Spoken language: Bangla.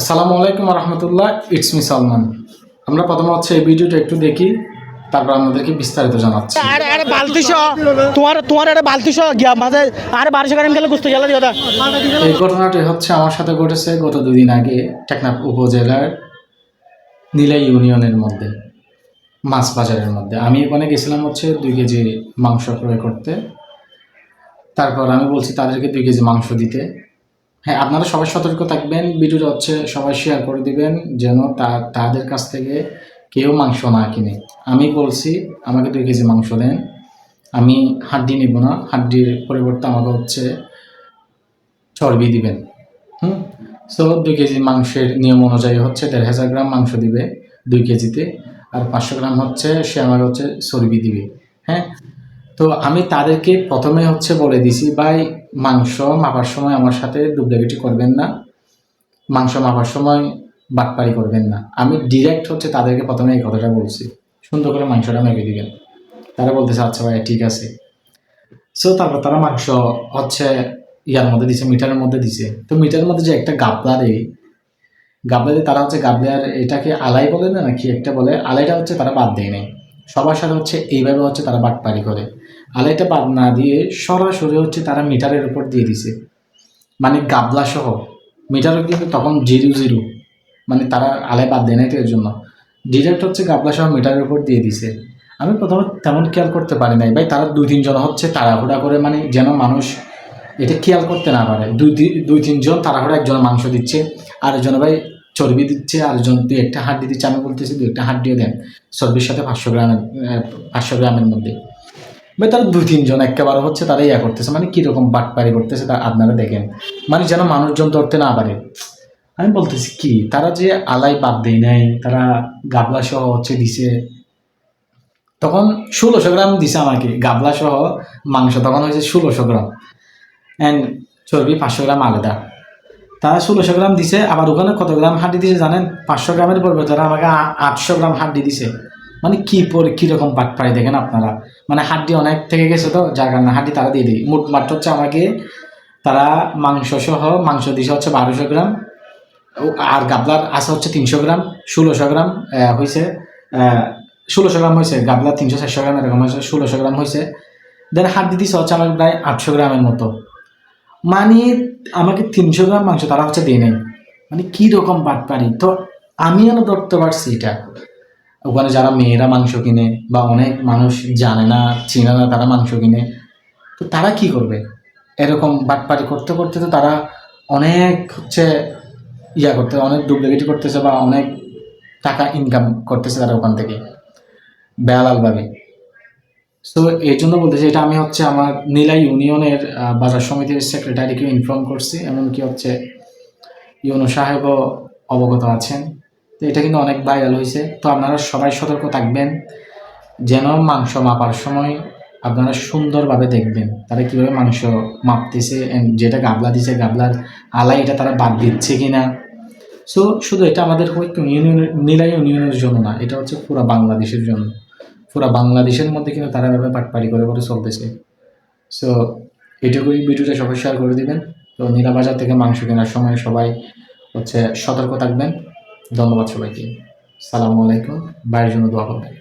আসসালামু আলাইকুম রহমতুল্লাহ ইটস মি সালমান। আমরা প্রথমে হচ্ছে এই ভিডিওটা একটু দেখি তারপর আপনাদেরকে বিস্তারিত জানাচ্ছি। আরে আরে তোমার তোমার একটা বালতি সহ গিয়া মাঝে আরে বারিশ কারেন গেলে গুস্ত গেলে দিও এই ঘটনাটি হচ্ছে আমার সাথে ঘটেছে গত দুদিন আগে টেকনাফ উপজেলার নীলাই ইউনিয়নের মধ্যে মাছ বাজারের মধ্যে। আমি ওখানে গেছিলাম হচ্ছে দুই কেজি মাংস ক্রয় করতে। তারপর আমি বলছি তাদেরকে দুই কেজি মাংস দিতে। হ্যাঁ আপনারা সবাই সতর্ক থাকবেন। ভিডিওটা হচ্ছে সবাই শেয়ার করে দিবেন, যেন তা, তাদের কাছ থেকে কেউ মাংস না কিনে। আমি বলছি, আমাকে দুই কেজি মাংস দেন। আমি হাড্ডি নিব না, হাড্ডির পরিবর্তে আমাকে হচ্ছে চর্বি দিবেন। হুম? সো দুই কেজি মাংসের নিয়ম অনুযায়ী হচ্ছে দেড় হাজার গ্রাম মাংস দিবে দুই কেজিতে, আর পাঁচশো গ্রাম হচ্ছে সে আমাকে হচ্ছে চর্বি দিবে। হ্যাঁ? তো আমি তাদেরকে প্রথমে হচ্ছে বলে দিছি, ভাই মাংস মাপার সময় আমার সাথে ডুপ্লিকেটি করবেন না। মাংস মাপার সময় বাটপারি করবেন না। আমি ডিরেক্ট হচ্ছে তাদেরকে প্রথমে এই কথাটা বলছি। সুন্দর করে মাংসটা মেপে দিবেন। তারা বলতেছে আচ্ছা ভাই ঠিক আছে। সো তারপর তারা মাংস হচ্ছে ইয়ার মধ্যে দিছে মিটারের মধ্যে দিছে। তো মিটারের মধ্যে যে একটা গাবলা দেয়, গাবলা দিয়ে তারা হচ্ছে গাবলার এটাকে আলাই বলে না নাকি একটা বলে, আলাইটা হচ্ছে তারা বাদ দেয় নাই। সবার সাথে হচ্ছে এইভাবে হচ্ছে তারা বাটপারি করে। আলাইটা বাদ না দিয়ে সরাসরি হচ্ছে তারা মিটারের উপর দিয়ে দিছে। মানে গাবলা সহ। মিটারও কিন্তু তখন জিরো জিরো। মানে তারা আলাই বাদ দেয় তো জন্য। ডিরেক্ট হচ্ছে গাবলা সহ মিটারের উপর দিয়ে দিছে। আমি প্রথমে তেমন খেয়াল করতে পারি নাই। ভাই, তারা দুই তিনজন হচ্ছে তাড়াহুড়া করে মানে যেন মানুষ এটা খেয়াল করতে না পারে। দুই দুই তিনজন তাড়াহুড়া একজন মাংস দিচ্ছে। আরেকজন ভাই চর্বি দিচ্ছে আরেকজন দুই একটা হাড্ডি দিচ্ছে, আমি বলতেছি দুই একটা হাড্ডিও দেন, চর্বির সাথে পাঁচশো গ্রামের পাঁচশো গ্রামের মধ্যে। ভাই তারা দুই তিনজন একেবারে হচ্ছে তারা ইয়া করতেছে মানে কীরকম বাটপারি করতেছে তা আপনারা দেখেন। মানে যেন মানুষজন ধরতে না পারে। আমি বলতেছি কি, তারা যে আলাই বাদ দেয় নাই, তারা গাবলা সহ হচ্ছে দিছে। তখন ষোলোশো গ্রাম দিছে আমাকে, গাবলা সহ মাংস, তখন হয়েছে ষোলোশো গ্রাম। অ্যান্ড চর্বি পাঁচশো গ্রাম আলাদা। তারা ষোলোশো গ্রাম দিছে, আবার ওখানে কত গ্রাম হাড্ডি দিছে জানেন? পাঁচশো গ্রামের পরিবর্তে তারা আমাকে আটশো গ্রাম হাড্ডি দিছে। মানে কি পরে কীরকম পাট পাই দেখেন আপনারা। মানে হাড্ডি অনেক থেকে গেছে তো, যার কারণে হাড্ডি তারা দিয়ে দিই। মোট মাত্র হচ্ছে আমাকে তারা মাংস সহ মাংস দিছে হচ্ছে বারোশো গ্রাম। আর গাবলার আছে হচ্ছে তিনশো গ্রাম, ষোলোশো গ্রাম হয়েছে ষোলোশো গ্রাম হয়েছে গাবলার তিনশো চারশো গ্রাম, এরকম হয়েছে ষোলোশো গ্রাম হয়েছে দেন হাড্ডি দিছে হচ্ছে আমার প্রায় আটশো গ্রামের মতো। মানে আমাকে তিনশো গ্রাম মাংস তারা হচ্ছে দিয়ে নেই। মানে কী রকম বাটপারি? তো আমি যেন ধরতে পারছি এটা? ওখানে যারা মেয়েরা মাংস কিনে বা অনেক মানুষ জানে না, চিনে না তারা মাংস কিনে, তো তারা কি করবে? এরকম বাটপারি করতে করতে তো তারা অনেক হচ্ছে ইয়া করতে, অনেক ডুপ্লিকেটি করতেছে বা অনেক টাকা ইনকাম করতেছে তারা ওখান থেকে। বেহালালভাবে। সো এই জন্য বলতেছি এটা আমি হচ্ছে আমার নীলা ইউনিয়নের বাজার সমিতির সেক্রেটারিকে ইনফর্ম করছি, এমনকি হচ্ছে ইউনো সাহেবও অবগত আছেন। তো এটা কিন্তু অনেক ভাইরাল হয়েছে। তো আপনারা সবাই সতর্ক থাকবেন, যেন মাংস মাপার সময় আপনারা সুন্দরভাবে দেখবেন, তারা কীভাবে মাংস মাপতেছে যেটা গাবলা দিছে, গাবলার আলাই এটা তারা বাদ দিচ্ছে কিনা। সো শুধু এটা আমাদের নীলা ইউনিয়নের জন্য না, এটা হচ্ছে পুরো বাংলাদেশের জন্য। পুরো বাংলাদেশের মধ্যে কিন্তু তারা এভাবে পাটপাড়ি করে করে চলতেছে। সো এটুকুই ভিডিওটা সবাই শেয়ার করে দিবেন। তো নীলা বাজার থেকে মাংস কেনার সময় সবাই হচ্ছে সতর্ক থাকবেন। ধন্যবাদ সবাইকে। সালামু আলাইকুম। বাইরের জন্য দোয়া করবেন।